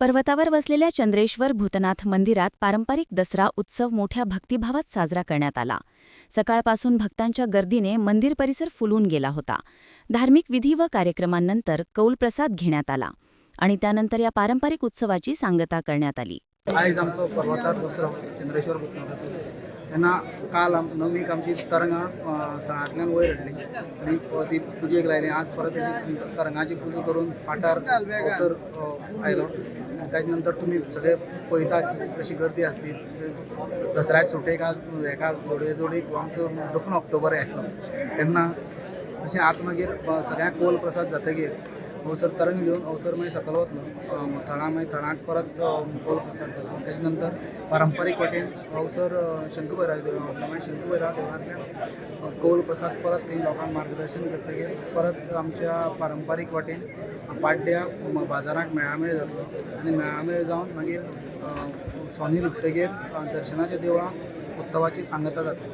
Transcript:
पर्वतावर वसलेल्या चंद्रेश्वर भूतनाथ मंदिरात पारंपरिक दसरा उत्सव मोठ्या भक्तिभावात साजरा करण्यात आला. सकाळपासून भक्तांच्या गर्दीने मंदिर परिसर फुलून गेला होता. धार्मिक विधी व कार्यक्रमांनंतर कौलप्रसाद घेण्यात आला आणि त्यानंतर या पारंपरिक उत्सवाची सांगता करण्यात आली. आज आमचं पर्वतात दसरा चंद्रेश्वर त्यांना तेन्ना काल आम आमची तरंगां अ, तळांतल्यान वयर हाडली आनी ती पुजेक लायली. आज परत तरंगाची पुजा करून पाठार सर आयलो. ताजे नंतर तुमी सगळे पळयता कशी गर्दी आसली दसऱ्याक सुटेक आज हेका जोडये जोडीक आमचो दोन ऑक्टोबर येतलो तेन्ना अशें आज मागीर सगळ्यांक कोल प्रसाद जातकीर हो अवसर तरंग घेवन अवसर हो मागीर म्हणजे सकयल वतलो अ, थळां मागीर म्हणजे परत अ, प्रसाद जातलो तेजे नंतर पारंपारीक वाटेन अवसर अ, शंकरभैराव देवळान वतलो मागीर म्हणजे शंकरभैराव देवळांतल्यान कौल प्रसाद परत थंय लोकांक मार्गदर्शन करतकीर परत आमच्या पारंपारीक वाटेन पाड्ड्या बाजारांत मेळामेळ जातलो आनी मेळामेळ जावन मागीर सोनी लुटतकीर दर्शनाच्या देवळां उत्सवाची सांगता जाता.